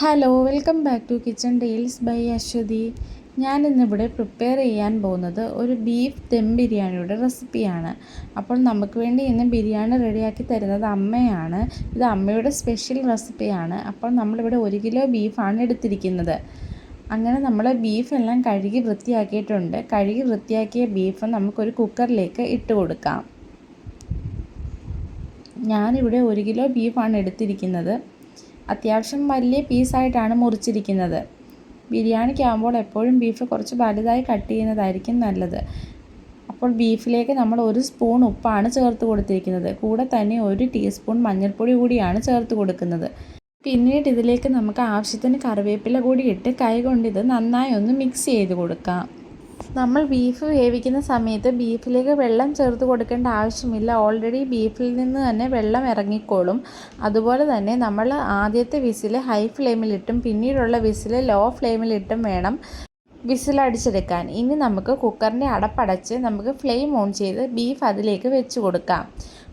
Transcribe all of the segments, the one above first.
Hello welcome back to Kitchen Dales by Aswathy ഞാൻ ഇന്നിവിടെ prepare ചെയ്യാൻ പോകുന്നത് ഒരു ബീഫ് ദം ബിരിയാണിയുടെ റെസിപ്പിയാണ് അപ്പോൾ നമുക്ക് വേണ്ടി ഇന്ന് ബിരിയാണി റെഡിയാക്കി തരുന്നത് അമ്മയാണ്. ഇത് അമ്മയുടെ സ്പെഷ്യൽ റെസിപ്പിയാണ് അപ്പോൾ നമ്മളിവിടെ ഒരു കിലോ ബീഫാണ് എടുത്തിരിക്കുന്നത്. അങ്ങനെ നമ്മൾ ബീഫെല്ലാം കഴുകി വൃത്തിയാക്കിയിട്ടുണ്ട്. കഴുകി വൃത്തിയാക്കിയ ബീഫ് നമുക്കൊരു കുക്കറിലേക്ക് ഇട്ട് കൊടുക്കാം. ഞാനിവിടെ ഒരു കിലോ ബീഫാണ് എടുത്തിരിക്കുന്നത്. അത്യാവശ്യം വലിയ പീസായിട്ടാണ് മുറിച്ചിരിക്കുന്നത്. ബിരിയാണിക്കാകുമ്പോൾ എപ്പോഴും ബീഫ് കുറച്ച് വലുതായി കട്ട് ചെയ്യുന്നതായിരിക്കും നല്ലത്. അപ്പോൾ ബീഫിലേക്ക് നമ്മൾ ഒരു സ്പൂൺ ഉപ്പാണ് ചേർത്ത് കൊടുത്തിരിക്കുന്നത്. കൂടെ തന്നെ ഒരു ടീസ്പൂൺ മഞ്ഞൾപ്പൊടി കൂടിയാണ് ചേർത്ത് കൊടുക്കുന്നത്. പിന്നീട് ഇതിലേക്ക് നമുക്ക് ആവശ്യത്തിന് കറിവേപ്പില കൂടി ഇട്ട് കൈ കൊണ്ട് ഇത് നന്നായി ഒന്ന് മിക്സ് ചെയ്ത് കൊടുക്കാം. നമ്മൾ ബീഫ് വേവിക്കുന്ന സമയത്ത് ബീഫിലേക്ക് വെള്ളം ചേർത്ത് കൊടുക്കേണ്ട ആവശ്യമില്ല. ഓൾറെഡി ബീഫിൽ നിന്ന് തന്നെ വെള്ളം ഇറങ്ങിക്കോളും. അതുപോലെ തന്നെ നമ്മൾ ആദ്യത്തെ വിസിൽ ഹൈ ഫ്ലെയിമിലിട്ടും പിന്നീടുള്ള വിസിൽ ലോ ഫ്ലെയിമിലിട്ടും വേണം വിസിലടിച്ചെടുക്കാൻ ഇനി നമുക്ക് കുക്കറിന്റെ അടപ്പടച്ച് നമുക്ക് ഫ്ലെയിം ഓൺ ചെയ്ത് ബീഫ് അതിലേക്ക് വെച്ച് കൊടുക്കാം.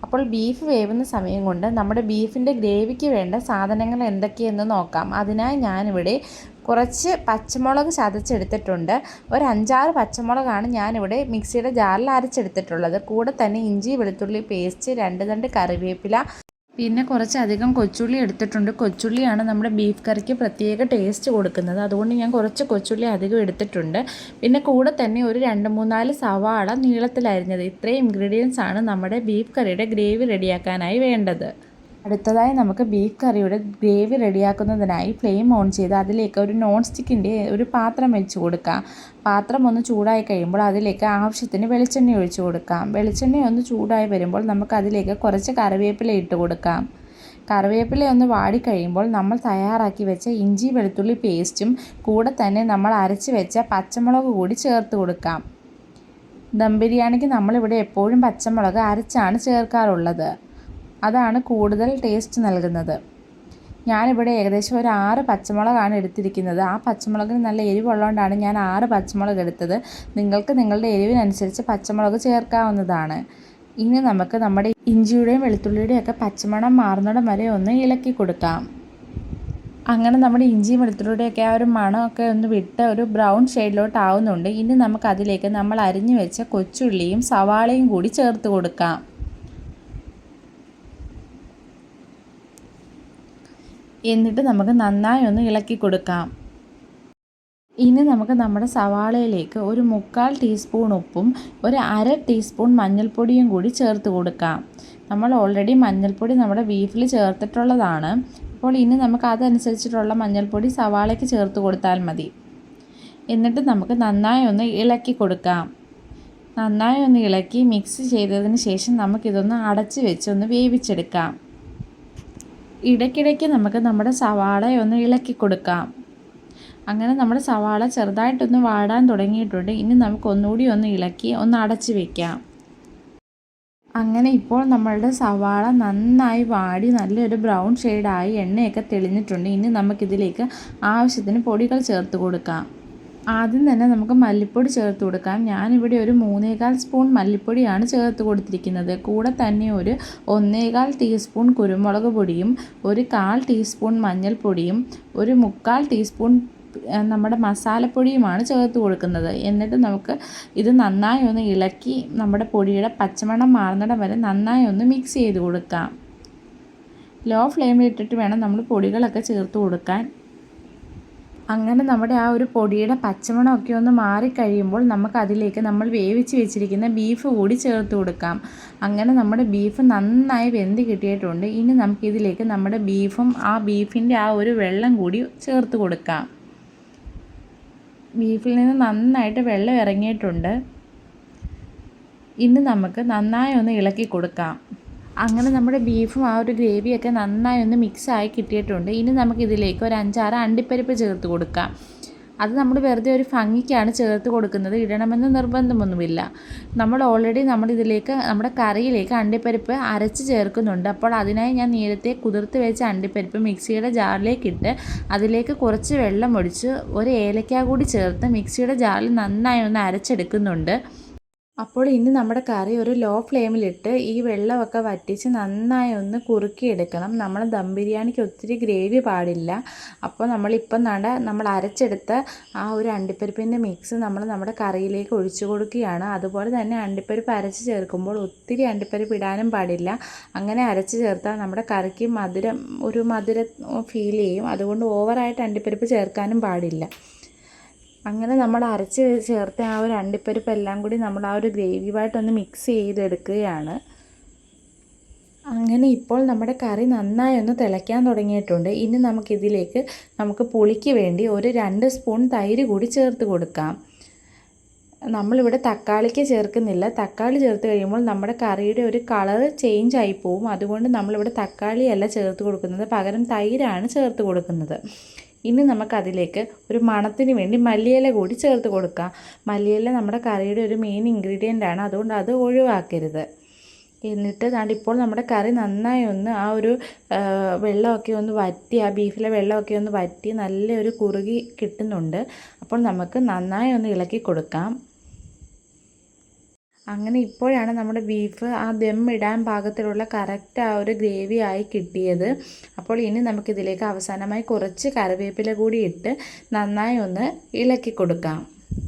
അപ്പോൾ ബീഫ് വേവുന്ന സമയം കൊണ്ട് നമ്മുടെ ബീഫിന്റെ ഗ്രേവിക്ക് വേണ്ട സാധനങ്ങൾ എന്തൊക്കെയെന്ന് നോക്കാം. അതിനായി ഞാനിവിടെ കുറച്ച് പച്ചമുളക് ചതച്ചെടുത്തിട്ടുണ്ട്. ഒരു അഞ്ചാറ് പച്ചമുളകാണ് ഞാനിവിടെ മിക്സിയുടെ ജാറിൽ അരച്ചെടുത്തിട്ടുള്ളത്. കൂടെ തന്നെ ഇഞ്ചി വെളുത്തുള്ളി പേസ്റ്റ് രണ്ട് രണ്ട് കറിവേപ്പില പിന്നെ കുറച്ചധികം കൊച്ചുള്ളി എടുത്തിട്ടുണ്ട്. കൊച്ചുള്ളിയാണ് നമ്മുടെ ബീഫ് കറിക്ക് പ്രത്യേക ടേസ്റ്റ് കൊടുക്കുന്നത്. അതുകൊണ്ട് ഞാൻ കുറച്ച് കൊച്ചുള്ളി അധികം എടുത്തിട്ടുണ്ട്. പിന്നെ കൂടെ തന്നെ ഒരു രണ്ട് മൂന്നാൽ സവാള നീളത്തിലരിഞ്ഞത്. ഇത്രയും ഇൻഗ്രീഡിയൻസ് ആണ് നമ്മുടെ ബീഫ് കറിയുടെ ഗ്രേവി റെഡിയാക്കാനായി വേണ്ടത്. അടുത്തതായി നമുക്ക് ബീഫ് കറിയുടെ ഗ്രേവി റെഡിയാക്കുന്നതിനായി ഫ്ലെയിം ഓൺ ചെയ്ത് അതിലേക്ക് ഒരു നോൺ സ്റ്റിക്കിന്റെ ഒരു പാത്രം വെച്ച് കൊടുക്കാം. പാത്രം ഒന്ന് ചൂടായി കഴിയുമ്പോൾ അതിലേക്ക് ആവശ്യത്തിന് വെളിച്ചെണ്ണ ഒഴിച്ചു കൊടുക്കാം. വെളിച്ചെണ്ണ ഒന്ന് ചൂടായി വരുമ്പോൾ നമുക്ക് അതിലേക്ക് കുറച്ച് കറിവേപ്പില ഇട്ട് കൊടുക്കാം. കറിവേപ്പില ഒന്ന് വാടിക്കഴിയുമ്പോൾ നമ്മൾ തയ്യാറാക്കി വെച്ച ഇഞ്ചി വെളുത്തുള്ളി പേസ്റ്റും കൂടെ തന്നെ നമ്മൾ അരച്ച് വെച്ച പച്ചമുളക് കൂടി ചേർത്ത് കൊടുക്കാം. ദം ബിരിയാണിക്ക് നമ്മളിവിടെ എപ്പോഴും പച്ചമുളക് അരച്ചാണ് ചേർക്കാറുള്ളത്. അതാണ് കൂടുതൽ ടേസ്റ്റ് നൽകുന്നത്. ഞാനിവിടെ ഏകദേശം ഒരു ആറ് പച്ചമുളകാണ് എടുത്തിരിക്കുന്നത്. ആ പച്ചമുളകിന് നല്ല എരിവുള്ളതുകൊണ്ടാണ് ഞാൻ ആറ് പച്ചമുളക് എടുത്തത്. നിങ്ങൾക്ക് നിങ്ങളുടെ എരിവിനനുസരിച്ച് പച്ചമുളക് ചേർക്കാവുന്നതാണ്. ഇനി നമുക്ക് നമ്മുടെ ഇഞ്ചിയുടെയും വെളുത്തുള്ളിയുടെയും ഒക്കെ പച്ചമണം മാറുന്നിടം വരെ ഒന്ന് ഇളക്കി കൊടുക്കാം. അങ്ങനെ നമ്മുടെ ഇഞ്ചിയും വെളുത്തുള്ളിയുടെയൊക്കെ ആ ഒരു മണമൊക്കെ ഒന്ന് വിട്ട് ഒരു ബ്രൗൺ ഷെയ്ഡിലോട്ട് ആവുന്നുണ്ട്. ഇനി നമുക്ക് അതിലേക്ക് നമ്മൾ അരിഞ്ഞു വെച്ച കൊച്ചുള്ളിയും സവാളയും കൂടി ചേർത്ത് കൊടുക്കാം. എന്നിട്ട് നമുക്ക് നന്നായി ഒന്ന് ഇളക്കി കൊടുക്കാം. ഇനി നമുക്ക് നമ്മുടെ സവാളയിലേക്ക് ഒരു മുക്കാൽ ടീസ്പൂൺ ഉപ്പും ഒരു അര ടീസ്പൂൺ മഞ്ഞൾപ്പൊടിയും കൂടി ചേർത്ത് കൊടുക്കാം. നമ്മൾ ഓൾറെഡി മഞ്ഞൾപ്പൊടി നമ്മുടെ ബീഫിൽ ചേർത്തിട്ടുള്ളതാണ്. അപ്പോൾ ഇനി നമുക്ക് അതനുസരിച്ചിട്ടുള്ള മഞ്ഞൾപ്പൊടി സവാളയ്ക്ക് ചേർത്ത് കൊടുത്താൽ മതി. എന്നിട്ട് നമുക്ക് നന്നായി ഒന്ന് ഇളക്കി കൊടുക്കാം. നന്നായി ഒന്ന് ഇളക്കി മിക്സ് ചെയ്തതിന് ശേഷം നമുക്കിതൊന്ന് അടച്ച് വെച്ച് ഒന്ന് വേവിച്ചെടുക്കാം. ഇടയ്ക്കിടയ്ക്ക് നമുക്ക് നമ്മുടെ സവാളയൊന്ന് ഇളക്കി കൊടുക്കാം. അങ്ങനെ നമ്മുടെ സവാള ചെറുതായിട്ടൊന്ന് വാടാൻ തുടങ്ങിയിട്ടുണ്ട്. ഇനി നമുക്ക് ഒന്നുകൂടി ഒന്ന് ഇളക്കി ഒന്ന് അടച്ച് വയ്ക്കാം അങ്ങനെ ഇപ്പോൾ നമ്മളുടെ സവാള നന്നായി വാടി നല്ലൊരു ബ്രൗൺ ഷെയ്ഡായി എണ്ണയൊക്കെ തെളിഞ്ഞിട്ടുണ്ട്. ഇനി നമുക്കിതിലേക്ക് ആവശ്യത്തിന് പൊടികൾ ചേർത്ത് കൊടുക്കാം. ആദ്യം തന്നെ നമുക്ക് മല്ലിപ്പൊടി ചേർത്ത് കൊടുക്കാം. ഞാനിവിടെ ഒരു മൂന്നേകാൽ സ്പൂൺ മല്ലിപ്പൊടിയാണ് ചേർത്ത് കൊടുത്തിരിക്കുന്നത്. കൂടെ തന്നെ ഒരു ഒന്നേകാൽ ടീസ്പൂൺ കുരുമുളക് പൊടിയും ഒരു കാൽ ടീസ്പൂൺ മഞ്ഞൾപ്പൊടിയും ഒരു മുക്കാൽ ടീസ്പൂൺ നമ്മുടെ മസാലപ്പൊടിയുമാണ് ചേർത്ത് കൊടുക്കുന്നത്. എന്നിട്ട് നമുക്ക് ഇത് നന്നായി ഒന്ന് ഇളക്കി നമ്മുടെ പൊടിയുടെ പച്ചമണം മാറുന്നിടം വരെ നന്നായി ഒന്ന് മിക്സ് ചെയ്ത് കൊടുക്കാം. ലോ ഫ്ലെയിമിലിട്ടിട്ട് വേണം നമ്മൾ പൊടികളൊക്കെ ചേർത്ത് കൊടുക്കാൻ. അങ്ങനെ നമ്മുടെ ആ ഒരു പൊടിയുടെ പച്ചമണമൊക്കെ ഒന്ന് മാറിക്കഴിയുമ്പോൾ നമുക്ക് അതിലേക്ക് നമ്മൾ വേവിച്ച് വെച്ചിരിക്കുന്ന ബീഫ് കൂടി ചേർത്ത് കൊടുക്കാം. അങ്ങനെ നമ്മുടെ ബീഫ് നന്നായി വെന്ത് കിട്ടിയിട്ടുണ്ട്. ഇനി നമുക്കിതിലേക്ക് നമ്മുടെ ബീഫും ആ ബീഫിന്റെ ആ ഒരു വെള്ളം കൂടി ചേർത്ത് കൊടുക്കാം. ബീഫിൽ നിന്ന് നന്നായിട്ട് വെള്ളം ഇറങ്ങിയിട്ടുണ്ട്. ഇനി നമുക്ക് നന്നായി ഒന്ന് ഇളക്കി കൊടുക്കാം. അങ്ങനെ നമ്മുടെ ബീഫും ആ ഒരു ഗ്രേവിയൊക്കെ നന്നായി ഒന്ന് മിക്സായി കിട്ടിയിട്ടുണ്ട്. ഇനി നമുക്കിതിലേക്ക് ഒരു അഞ്ചാറ് അണ്ടിപ്പരിപ്പ് ചേർത്ത് കൊടുക്കാം. അത് നമ്മൾ വെറുതെ ഒരു ഭംഗിക്കാണ് ചേർത്ത് കൊടുക്കുന്നത്. ഇടണമെന്ന് നിർബന്ധമൊന്നുമില്ല. നമ്മൾ ഓൾറെഡി നമ്മൾ ഇതിലേക്ക് നമ്മുടെ കറിയിലേക്ക് അണ്ടിപ്പരിപ്പ് അരച്ച് ചേർക്കുന്നുണ്ട്. അപ്പോൾ അതിനായി ഞാൻ നേരത്തെ കുതിർത്ത് വെച്ച അണ്ടിപ്പരിപ്പ് മിക്സിയുടെ ജാറിലേക്ക് ഇട്ട് അതിലേക്ക് കുറച്ച് വെള്ളം ഒഴിച്ച് ഒരു ഏലക്ക കൂടി ചേർത്ത് മിക്സിയുടെ ജാറിൽ നന്നായി ഒന്ന് അരച്ചെടുക്കുന്നുണ്ട്. അപ്പോൾ ഇനി നമ്മുടെ കറി ഒരു ലോ ഫ്ലെയിമിലിട്ട് ഈ വെള്ളമൊക്കെ വറ്റിച്ച് നന്നായി ഒന്ന് കുറുക്കിയെടുക്കണം. നമ്മൾ ദം ബിരിയാണിക്ക് ഒത്തിരി ഗ്രേവി പാടില്ല. അപ്പോൾ നമ്മളിപ്പം നട നമ്മൾ അരച്ചെടുത്ത ആ ഒരു അണ്ടിപ്പരിപ്പിന്റെ മിക്സ് നമ്മൾ നമ്മുടെ കറിയിലേക്ക് ഒഴിച്ചു കൊടുക്കുകയാണ്. അതുപോലെ തന്നെ അണ്ടിപ്പരിപ്പ് അരച്ച് ചേർക്കുമ്പോൾ ഒത്തിരി അണ്ടിപ്പരിപ്പ് ഇടാനും പാടില്ല. അങ്ങനെ അരച്ച് ചേർത്താൽ നമ്മുടെ കറിക്ക് മധുരം ഒരു മധുര ഫീൽ ചെയ്യും. അതുകൊണ്ട് ഓവറായിട്ട് അണ്ടിപ്പരിപ്പ് ചേർക്കാനും പാടില്ല. അങ്ങനെ നമ്മൾ അരച്ച് ചേർത്ത ആ ഒരു അണ്ടിപ്പരിപ്പ് എല്ലാം കൂടി നമ്മൾ ആ ഒരു ഗ്രേവിയുമായിട്ടൊന്ന് മിക്സ് ചെയ്തെടുക്കുകയാണ്. അങ്ങനെ ഇപ്പോൾ നമ്മുടെ കറി നന്നായി ഒന്ന് തിളയ്ക്കാൻ തുടങ്ങിയിട്ടുണ്ട്. ഇനി നമുക്കിതിലേക്ക് നമുക്ക് പുളിക്ക് വേണ്ടി ഒരു രണ്ട് സ്പൂൺ തൈര് കൂടി ചേർത്ത് കൊടുക്കാം. നമ്മളിവിടെ തക്കാളിക്ക് ചേർക്കുന്നില്ല. തക്കാളി ചേർത്ത് കഴിയുമ്പോൾ നമ്മുടെ കറിയുടെ ഒരു കളർ ചേഞ്ച് ആയി പോവും. അതുകൊണ്ട് നമ്മളിവിടെ തക്കാളിയല്ല ചേർത്ത് കൊടുക്കുന്നത്. പകരം തൈരാണ് ചേർത്ത് കൊടുക്കുന്നത്. ഇനി നമുക്കതിലേക്ക് ഒരു മണത്തിന് വേണ്ടി മല്ലിയില കൂടി ചേർത്ത് കൊടുക്കാം. മല്ലിയില നമ്മുടെ കറിയുടെ ഒരു മെയിൻ ഇൻഗ്രീഡിയന്റ് ആണ്. അതുകൊണ്ട് അത് ഒഴിവാക്കരുത്. എന്നിട്ട് ഇപ്പോൾ നമ്മുടെ കറി നന്നായി ഒന്ന് ആ ഒരു വെള്ളമൊക്കെ ഒന്ന് വറ്റി ആ ബീഫിലെ വെള്ളമൊക്കെ ഒന്ന് വറ്റി നല്ലൊരു കുറുകി കിട്ടുന്നുണ്ട്. അപ്പോൾ നമുക്ക് നന്നായി ഒന്ന് ഇളക്കി കൊടുക്കാം. അങ്ങനെ ഇപ്പോഴാണ് നമ്മുടെ ബീഫ് ആ ദം ഇടാൻ പാകത്തിലുള്ള കറക്റ്റ് ആ ഒരു ഗ്രേവി ആയി കിട്ടിയത്. അപ്പോൾ ഇനി നമുക്കിതിലേക്ക് അവസാനമായി കുറച്ച് കറിവേപ്പില കൂടി ഇട്ട് നന്നായി ഒന്ന് ഇളക്കി കൊടുക്കാം.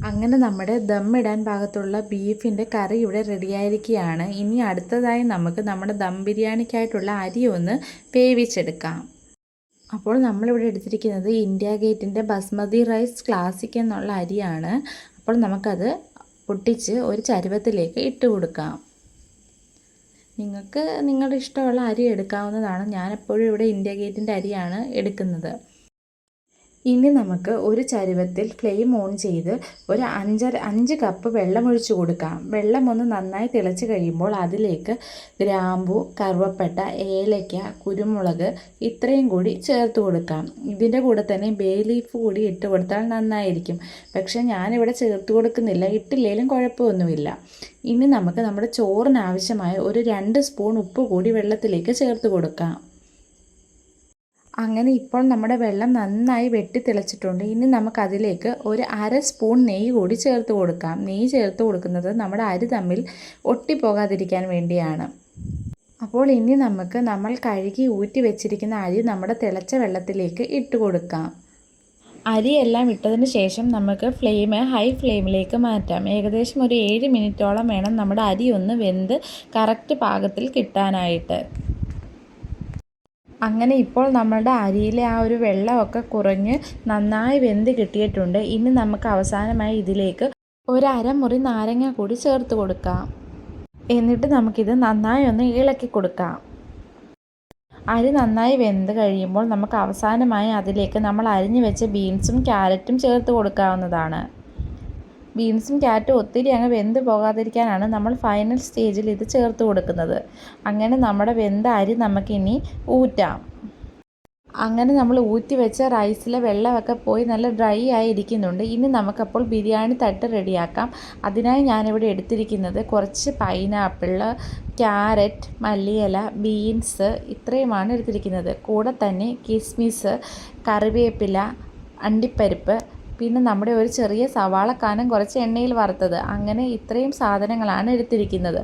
അങ്ങനെ നമ്മുടെ ദം ഇടാൻ പാകത്തുള്ള ബീഫിന്റെ കറി ഇവിടെ റെഡിയായിരിക്കുകയാണ് ഇനി അടുത്തതായി നമുക്ക് നമ്മുടെ ദം ബിരിയാണിക്കായിട്ടുള്ള അരി ഒന്ന് വേവിച്ചെടുക്കാം. അപ്പോൾ നമ്മളിവിടെ എടുത്തിരിക്കുന്നത് ഇന്ത്യ ഗേറ്റിന്റെ ബസ്മതി റൈസ് ക്ലാസിക് എന്നുള്ള അരിയാണ്. അപ്പോൾ നമുക്കത് പൊട്ടിച്ച് ഒരു ചരുവത്തിലേക്ക് ഇട്ട് കൊടുക്കാം. നിങ്ങൾക്ക് നിങ്ങളുടെ ഇഷ്ടമുള്ള അരി എടുക്കാവുന്നതാണ്. ഞാനെപ്പോഴും ഇവിടെ ഇന്ത്യ ഗേറ്റിന്റെ അരിയാണ് എടുക്കുന്നത്. ഇനി നമുക്ക് ഒരു ചരുവത്തിൽ ഫ്ലെയിം ഓൺ ചെയ്ത് ഒരു അഞ്ചര അഞ്ച് കപ്പ് വെള്ളം കൊടുക്കാം. വെള്ളം ഒന്ന് നന്നായി തിളച്ച് കഴിയുമ്പോൾ അതിലേക്ക് ഗ്രാമ്പു കറുവപ്പട്ട ഏലയ്ക്ക കുരുമുളക് ഇത്രയും കൂടി ചേർത്ത് കൊടുക്കാം. ഇതിന്റെ കൂടെ തന്നെ ബേ ലീഫ് കൂടി ഇട്ട് കൊടുത്താൽ നന്നായിരിക്കും. പക്ഷേ ഞാനിവിടെ ചേർത്ത് കൊടുക്കുന്നില്ല. ഇട്ടില്ലേലും കുഴപ്പമൊന്നുമില്ല. ഇനി നമുക്ക് നമ്മുടെ ചോറിനാവശ്യമായ ഒരു രണ്ട് സ്പൂൺ ഉപ്പ് കൂടി വെള്ളത്തിലേക്ക് ചേർത്ത് കൊടുക്കാം. അങ്ങനെ ഇപ്പോൾ നമ്മുടെ വെള്ളം നന്നായി വെട്ടി തിളച്ചിട്ടുണ്ട്. ഇനി നമുക്കതിലേക്ക് ഒരു അര സ്പൂൺ നെയ്യ് കൂടി ചേർത്ത് കൊടുക്കാം. നെയ്യ് ചേർത്ത് കൊടുക്കുന്നത് നമ്മുടെ അരി തമ്മിൽ ഒട്ടിപ്പോകാതിരിക്കാൻ വേണ്ടിയാണ്. അപ്പോൾ ഇനി നമുക്ക് നമ്മൾ കഴുകി ഊറ്റി വെച്ചിരിക്കുന്ന അരി നമ്മുടെ തിളച്ച വെള്ളത്തിലേക്ക് ഇട്ട് കൊടുക്കാം. അരിയെല്ലാം ഇട്ടതിന് ശേഷം നമുക്ക് ഫ്ലെയിം ഹൈ ഫ്ലെയിമിലേക്ക് മാറ്റാം. ഏകദേശം ഒരു ഏഴ് മിനിറ്റോളം വേണം നമ്മുടെ അരി ഒന്ന് വെന്ത് കറക്റ്റ് പാകത്തിൽ കിട്ടാനായിട്ട്. അങ്ങനെ ഇപ്പോൾ നമ്മളുടെ അരിയിലെ ആ ഒരു വെള്ളമൊക്കെ കുറഞ്ഞ് നന്നായി വെന്ത് കിട്ടിയിട്ടുണ്ട്. ഇനി നമുക്ക് അവസാനമായി ഇതിലേക്ക് ഒരു അരമുറി നാരങ്ങ കൂടി ചേർത്ത് കൊടുക്കാം. എന്നിട്ട് നമുക്കിത് നന്നായി ഒന്ന് ഇളക്കി കൊടുക്കാം. അരി നന്നായി വെന്ത് കഴിയുമ്പോൾ നമുക്ക് അവസാനമായി അതിലേക്ക് നമ്മൾ അരിഞ്ഞു വെച്ച ബീൻസും ക്യാരറ്റും ചേർത്ത് കൊടുക്കാവുന്നതാണ്. ബീൻസും ക്യാരറ്റും ഒത്തിരി അങ്ങ് വെന്ത് പോകാതിരിക്കാനാണ് നമ്മൾ ഫൈനൽ സ്റ്റേജിൽ ഇത് ചേർത്ത് കൊടുക്കുന്നത്. അങ്ങനെ നമ്മുടെ വെന്ത അരി നമുക്കിനി ഊറ്റാം. അങ്ങനെ നമ്മൾ ഊറ്റി വെച്ച റൈസിലെ വെള്ളമൊക്കെ പോയി നല്ല ഡ്രൈ ആയി ഇരിക്കുന്നുണ്ട്. ഇനി നമുക്കപ്പോൾ ബിരിയാണി തട്ട് റെഡിയാക്കാം. അതിനായി ഞാനിവിടെ എടുത്തിരിക്കുന്നത് കുറച്ച് പൈനാപ്പിൾ ക്യാരറ്റ് മല്ലിയില ബീൻസ് ഇത്രയുമാണ് എടുത്തിരിക്കുന്നത്. കൂടെ തന്നെ കിസ്മിസ് കറിവേപ്പില അണ്ടിപ്പരിപ്പ് പിന്നെ നമ്മുടെ ഒരു ചെറിയ സവാളക്കാനം കുറച്ച് എണ്ണയിൽ വറുത്തത്. അങ്ങനെ ഇത്രയും സാധനങ്ങളാണ് എടുത്തിരിക്കുന്നത്.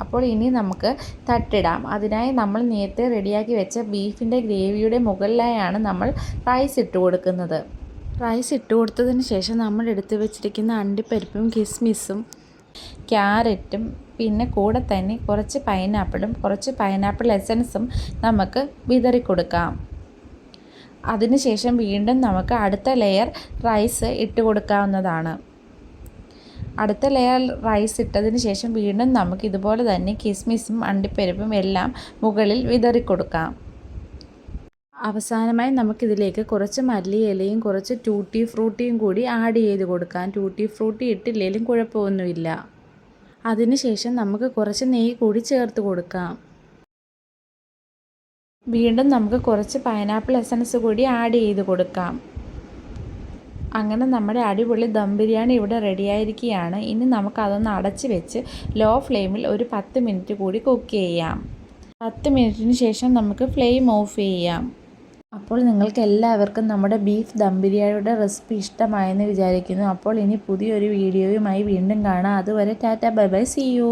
അപ്പോൾ ഇനി നമുക്ക് തട്ടിടാം. അതിനായി നമ്മൾ നേരത്തെ റെഡിയാക്കി വെച്ച ബീഫിന്റെ ഗ്രേവിയുടെ മുകളിലായാണ് നമ്മൾ റൈസ് ഇട്ട് കൊടുക്കുന്നത്. റൈസ് ഇട്ട് കൊടുത്തതിന് ശേഷം നമ്മൾ എടുത്ത് വെച്ചിരിക്കുന്ന അണ്ടിപ്പരിപ്പും കിസ്മിസും ക്യാരറ്റും പിന്നെ കൂടെ തന്നെ കുറച്ച് പൈനാപ്പിളും കുറച്ച് പൈനാപ്പിൾ എസൻസും നമുക്ക് വിതറി കൊടുക്കാം അതിനുശേഷം വീണ്ടും നമുക്ക് അടുത്ത ലെയർ റൈസ് ഇട്ട് കൊടുക്കാവുന്നതാണ്. അടുത്ത ലെയർ റൈസ് ഇട്ടതിന് ശേഷം വീണ്ടും നമുക്ക് ഇതുപോലെ തന്നെ കിസ്മിസും അണ്ടിപ്പരിപ്പും എല്ലാം മുകളിൽ വിതറി കൊടുക്കാം. അവസാനമായി നമുക്കിതിലേക്ക് കുറച്ച് മല്ലിയിലയും കുറച്ച് ടൂട്ടി ഫ്രൂട്ടിയും കൂടി ആഡ് ചെയ്ത് കൊടുക്കാം. ടൂട്ടി ഫ്രൂട്ടി ഇട്ടില്ലെങ്കിലും കുഴപ്പമൊന്നുമില്ല. അതിനുശേഷം നമുക്ക് കുറച്ച് നെയ്യ് കൂടി ചേർത്ത് കൊടുക്കാം. വീണ്ടും നമുക്ക് കുറച്ച് പൈനാപ്പിൾ എസൻസ് കൂടി ആഡ് ചെയ്ത് കൊടുക്കാം. അങ്ങനെ നമ്മുടെ അടിപൊളി ദം ബിരിയാണി ഇവിടെ റെഡിയായിരിക്കുകയാണ് ഇനി നമുക്കതൊന്ന് അടച്ച് വെച്ച് ലോ ഫ്ലെയിമിൽ ഒരു പത്ത് മിനിറ്റ് കൂടി കുക്ക് ചെയ്യാം. പത്ത് മിനിറ്റിന് ശേഷം നമുക്ക് ഫ്ലെയിം ഓഫ് ചെയ്യാം. അപ്പോൾ നിങ്ങൾക്ക് എല്ലാവർക്കും നമ്മുടെ ബീഫ് ദം ബിരിയാണിയുടെ റെസിപ്പി ഇഷ്ടമായെന്ന് വിചാരിക്കുന്നു. അപ്പോൾ ഇനി പുതിയൊരു വീഡിയോയുമായി വീണ്ടും കാണാം. അതുവരെ tata bye bye see you